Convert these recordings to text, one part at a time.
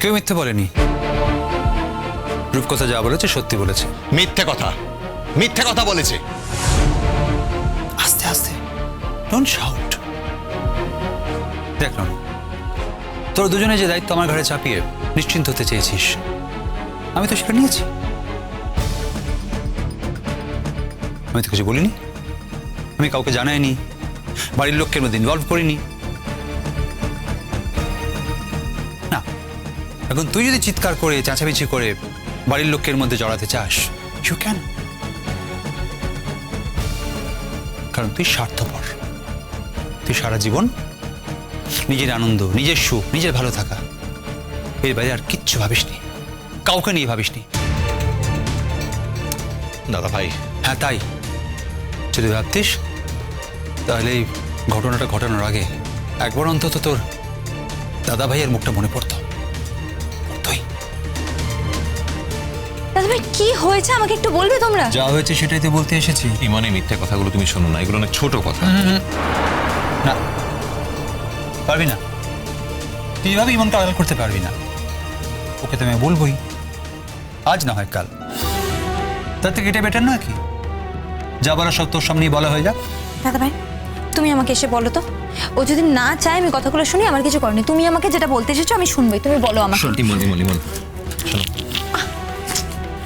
কেউ মিথ্যে বলেনি। রূপকথা যা বলেছে সত্যি বলেছে। মিথ্যে কথা। মিথ্যে কথা বলেছে। আস্তে আস্তে। ডোন্ট শাউট দেখ রনু, তোর দুজনে যে দায়িত্ব আমার ঘরে চাপিয়ে নিশ্চিন্ত হতে চেয়েছিস আমি তো সেটা নিয়েছি। আমি তো কিছু বলিনি। আমি কাউকে জানাইনি। বাড়ির লোককে মধ্যে ইনভলভ করিনি। এখন তুই যদি চিৎকার করে চেঁচামেচি করে বাড়ির লোকের মধ্যে জড়াতে চাস ইউ ক্যান কারণ তুই স্বার্থপর। তুই সারা জীবন নিজের আনন্দ নিজের সুখ নিজের ভালো থাকা এর বাইরে আর কিচ্ছু ভাবিসনি। কাউকে নিয়ে ভাবিসনি। দাদা ভাই। হ্যাঁ তাই। যদি ভাবতিস তাহলে এই ঘটনাটা ঘটানোর আগে একবার অন্তত তোর দাদা ভাইয়ের মুখটা মনে পড়তো। দাদা ভাই কি হয়েছে? আমাকে একটু বলবে তোমরা? যা হয়েছে সেটাই তো বলতে এসেছি। ইমানে মিথ্যে কথাগুলো তুমি শোনো না এগুলো অনেক ছোট কথা। না পারবি না। তুই এভাবে ইমনকে আড়াল করতে পারবি না। ওকে তো আমি বলবোই। আজ না হয় কাল। তার থেকে এটা বেটার নয় কি? যা বলা সব তোর সামনেই বলা হয়ে যাক। দাদা ভাই তুমি আমাকে এসে বলো তো। ও যদি না চায় আমি কথাগুলো শুনি আমার কিছু করেনি তুমি আমাকে যেটা বলতে এসেছ আমি শুনবোই। তুমি বলো আমাকে। শোন ইমন ইমন ইমন। শোনো।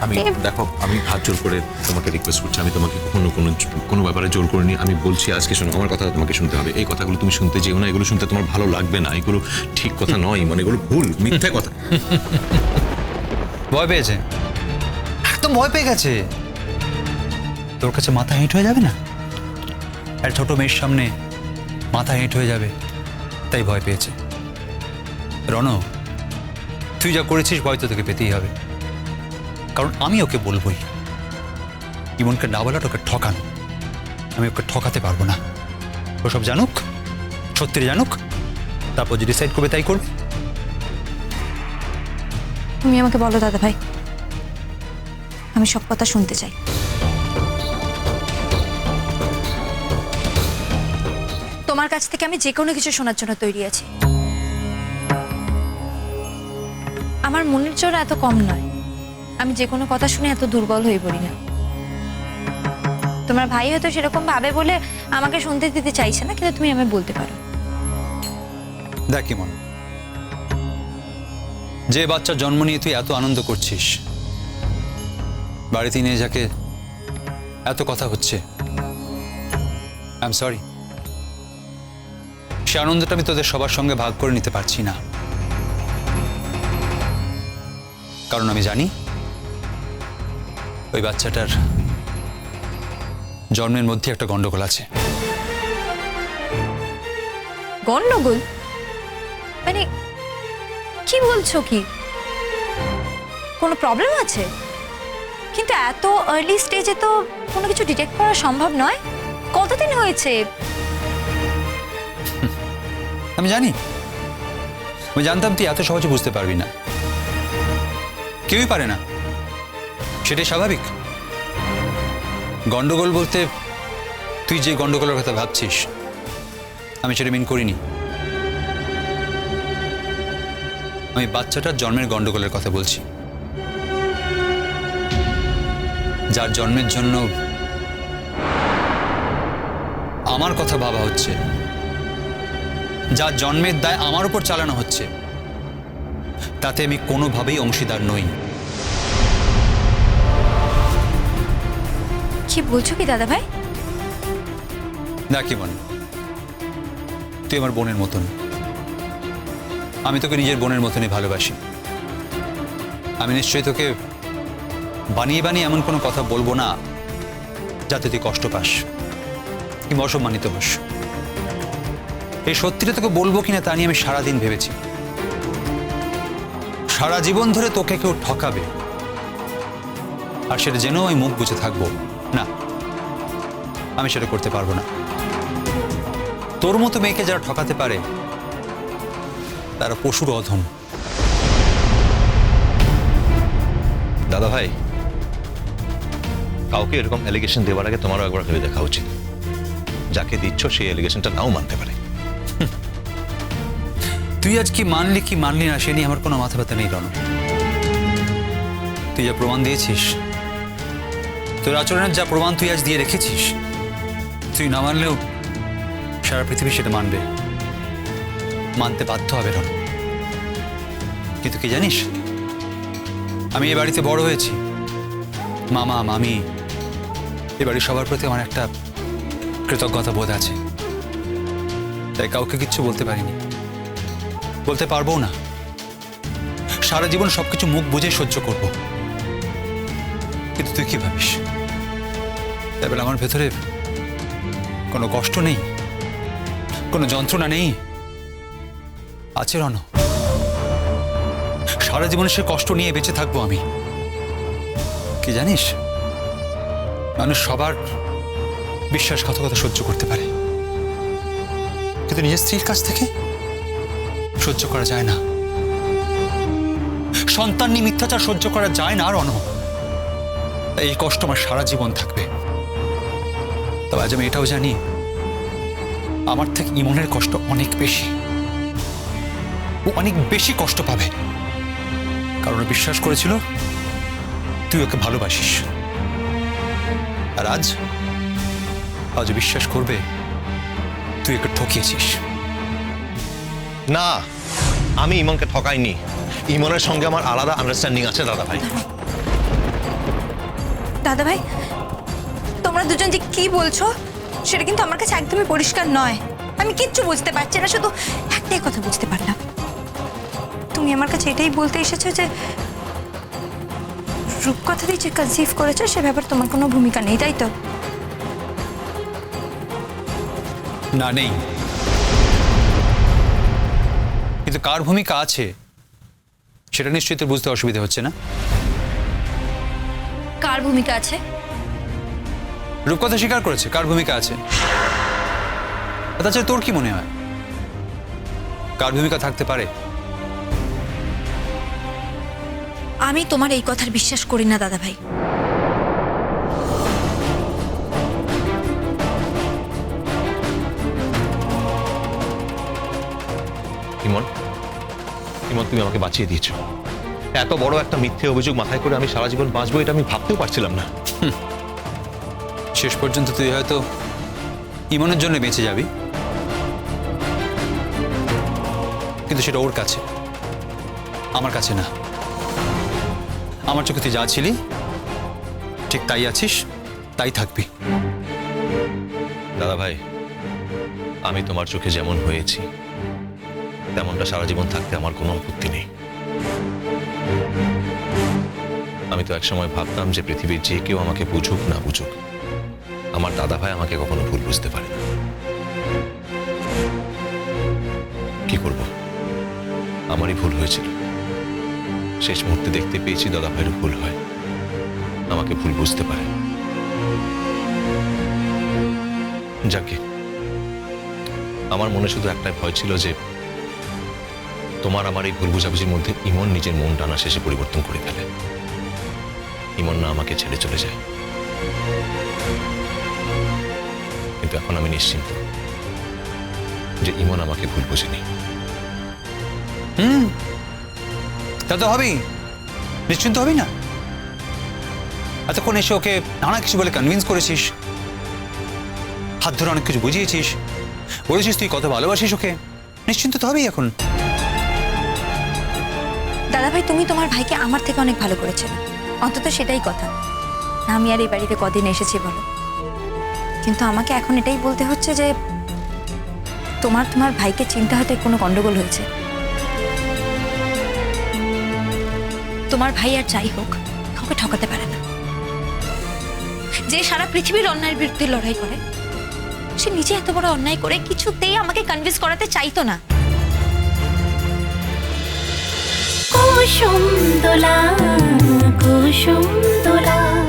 আমি দেখো আমি হাত জোর করে তোমাকে রিকোয়েস্ট করছি আমি তোমাকে কখনো কোনো কোনো ব্যাপারে জোর করিনি আমি বলছি আজকে শোনো আমার কথা তোমাকে শুনতে হবে। এই কথাগুলো তুমি শুনতে যেও না এগুলো শুনতে তোমার ভালো লাগবে না এগুলো ঠিক কথা নয় মানে এগুলো ভুল মিথ্যে কথা। ভয় পেয়েছে? একদম ভয় পেয়ে গেছে। তোর কাছে মাথা হেঁট হয়ে যাবে না? আর ছোট মেয়ের সামনে মাথা হেঁট হয়ে যাবে তাই ভয় পেয়েছে। রণ তুই যা করেছিস ভয় তো তোকে পেতেই হবে। কারণ আমি ওকে বলবই। ইমনকে না বলাটা ওকে ঠকানো। আমি ওকে ঠকাতে পারব না। ও সব জানুক, সত্যি জানুক, তারপর যে ডিসাইড করবে তাই করবে। তুমি আমাকে বলো দাদা ভাই। আমি সব কথা শুনতে চাই। তোমার কাছ থেকে আমি যে কোনো কিছু শোনার জন্য তৈরি আছি। আমার মনের জোর এত কম নয়। আমি যে কোনো কথা শুনে এত দুর্বল হয়ে পড়ি না। তোমার ভাই হয়তো সেরকম ভাবে বলে আমাকে শুনতে দিতে চাইছে না, কিন্তু তুমি আমায় বলতে পারো। দেখ কেমন যে বাচ্চার জন্ম নিয়ে তুই এত আনন্দ করছিস, বাড়িতে নিয়ে যাকে এত কথা হচ্ছে আই এম সরি সে আনন্দটা আমি তোদের সবার সঙ্গে ভাগ করে নিতে পারছি না। কারণ আমি জানি ওই বাচ্চাটার জন্মের মধ্যে একটা গন্ডগোল আছে। গন্ডগোল? মানে কি বলছো কি? কোনো প্রবলেম আছে? কিন্তু এত আর্লি স্টেজে তো কোনো কিছু ডিটেক্ট করা সম্ভব নয়। কতদিন হয়েছে? আমি জানি। আমি জানতাম তুই এত সহজে বুঝতে পারবি না। কেউই পারে না। সেটাই স্বাভাবিক। গন্ডগোল বলতে তুই যে গন্ডগোলের কথা ভাবছিস, আমি সেটা মিন করিনি। আমি বাচ্চাটার জন্মের গন্ডগোলের কথা বলছি। যার জন্মের জন্য আমার কথা ভাবা হচ্ছে যা জন্মের দায় আমার উপর চালানো হচ্ছে, তাতে আমি কোনোভাবেই অংশীদার নই। কি বলছো কি দাদা ভাই না কি মনে? তুই আমার বোনের মতন। আমি তোকে নিজের বোনের মতনই ভালোবাসি। আমি নিশ্চয়ই তোকে বানিয়ে বানিয়ে এমন কোনো কথা বলব না, যাতে তুই কষ্ট পাস। কিংবা অসম্মানিত হোস। এই সত্যিটা তোকে বলব কিনা তা নিয়ে আমি সারাদিন ভেবেছি। সারা জীবন ধরে তোকে কেউ ঠকাবে। আর সেটা জেনেও আমি মুখ বুঝে থাকব। আমি সেটা করতে পারব না। তোর মতো মেয়েকে যারা ঠকাতে পারে, তারা পশুর অধম। দাদা ভাই, কাউকে এরকম অ্যালিগেশন দেওয়ার আগে তোমারও একবার ভেবে দেখা উচিত। যাকে দিচ্ছ সেই অ্যালিগেশনটা নাও মানতে পারে। তুই আজ কি মানলি কি মানলি না, সে নিয়ে আমার কোনো মাথা ব্যথা নেই রণ তুই যা প্রমাণ দিয়েছিস, তোর আচরণের যা প্রমাণ তুই আজ দিয়ে রেখেছিস তুই না মানলেও সারা পৃথিবী সেটা মানবে। মানতে বাধ্য হবে রণ কিন্তু কি জানিস? আমি এ বাড়িতে বড় হয়েছি। মামা, মামি, এ বাড়ির সবার প্রতি আমার একটা কৃতজ্ঞতা বোধ আছে। তাই কাউকে কিচ্ছু বলতে পারিনি। বলতে পারব না। সারা জীবন সবকিছু মুখ বুঝে সহ্য করব। কিন্তু তুই কি ভাবিস? তাই বলে আমার ভেতরে কোনো কষ্ট নেই? কোনো যন্ত্রণা নেই? আছে রণ সারা জীবন সে কষ্ট নিয়ে বেঁচে থাকব আমি। কি জানিস? মানুষ সবার বিশ্বাসঘাতকতা সহ্য করতে পারে। কিন্তু নিজের স্ত্রীর কাছ থেকে সহ্য করা যায় না। সন্তান নিয়ে মিথ্যাচার সহ্য করা যায় না অন এই কষ্ট আমার সারা জীবন থাকবে। তবে আজ আমি এটাও জানি আমার থেকে ইমনের কষ্ট অনেক বেশি। ও অনেক বেশি কষ্ট পাবে। কারণ ও বিশ্বাস করেছিল তুই ওকে ভালোবাসিস। আর আজ আজ বিশ্বাস করবে তুই ওকে ঠকিয়েছিস। না আমি ইমনকে ঠকাইনি। ইমনের সঙ্গে আমার আলাদা আন্ডারস্ট্যান্ডিং আছে দাদা ভাই দাদা ভাই তোমরা দুজন যে কি বলছো সেটা কিন্তু আমার কাছে একদমই পরিষ্কার নয়। আমি কিচ্ছু বুঝতে পারছি না শুধু একটাই কথা বুঝতে পারলাম। তুমি আমার কাছে এটাই বলতে এসেছ যে রূপকথা দিয়ে যে কনসিভ করেছ সে ব্যাপারে তোমার কোনো ভূমিকা নেই তাই তো? না নেই। কিন্তু কার ভূমিকা আছে সেটা নিশ্চয়ই তোর বুঝতে অসুবিধা হচ্ছে না? কার ভূমিকা আছে? রূপকথা স্বীকার করেছে কার ভূমিকা আছে? তাছাড়া তোর কি মনে হয়? কার ভূমিকা থাকতে পারে? আমি তোমার এই কথার বিশ্বাস করি না দাদা ভাই ইমন ইমন তুমি আমাকে বাঁচিয়ে দিয়েছ। এত বড় একটা মিথ্যে অভিযোগ মাথায় করে আমি সারা জীবন বাঁচবো এটা আমি ভাবতেও পারছিলাম না। শেষ পর্যন্ত তুই হয়তো ইমনের জন্য বেঁচে যাবি। কিন্তু সেটা ওর কাছে। আমার কাছে না। আমার চোখে তুই যা ছিলি, ঠিক তাই আছিস, তাই থাকবি। দাদা ভাই আমি তোমার চোখে যেমন হয়েছি, তেমনটা সারা জীবন থাকতে আমার কোনো আপত্তি নেই। আমি তো একসময় ভাবতাম যে পৃথিবীর যে কেউ আমাকে বুঝুক, না বুঝুক। আমার দাদা ভাই আমাকে কখনো ভুল বুঝতে পারে কি করব? আমারই ভুল হয়েছিল। শেষ মুহূর্তে দেখতে পেয়েছি দাদা ভাইয়ের ভুল হয়। আমাকে ভুল বুঝতে পারে যাকে আমার মনে শুধু একটাই ভয় ছিল যে তোমার আমার এই ভুল বুঝাবুঝির মধ্যে ইমন নিজের মন টানা শেষে পরিবর্তন করে ফেলে। ইমন না আমাকে ছেড়ে চলে যায়। কিন্তু এখন আমি নিশ্চিন্ত যে ইমন আমাকে ভুল বুঝেনি। তা তো হবেই। নিশ্চিন্ত হবি না? এতক্ষণ এসে ওকে নানা কিছু বলে কনভিন্স করেছিস? হাত ধরে অনেক কিছু বুঝিয়েছিস? বলেছিস তুই কত ভালোবাসিস ওকে? নিশ্চিন্ত তো হবেই এখন। দাদা ভাই তুমি তোমার ভাইকে আমার থেকে অনেক ভালো করেছিল। অন্তত সেটাই কথা। আমি আর এই বাড়িতে কদিন এসেছি বলো। কিন্তু আমাকে এখন এটাই বলতে হচ্ছে যে তোমার তোমার ভাইকে চিন্তা হতে কোনো গন্ডগোল হয়েছে। তোমার ভাই আর যাই হোক, কাউকে ঠকাতে পারে না। যে সারা পৃথিবীর অন্যায়ের বিরুদ্ধে লড়াই করে, সে নিজে এত বড় অন্যায় করে কিছুতেই আমাকে কনভিন্স করাতে চাইতো না। কুসুম দোলা কুসুম দোলা।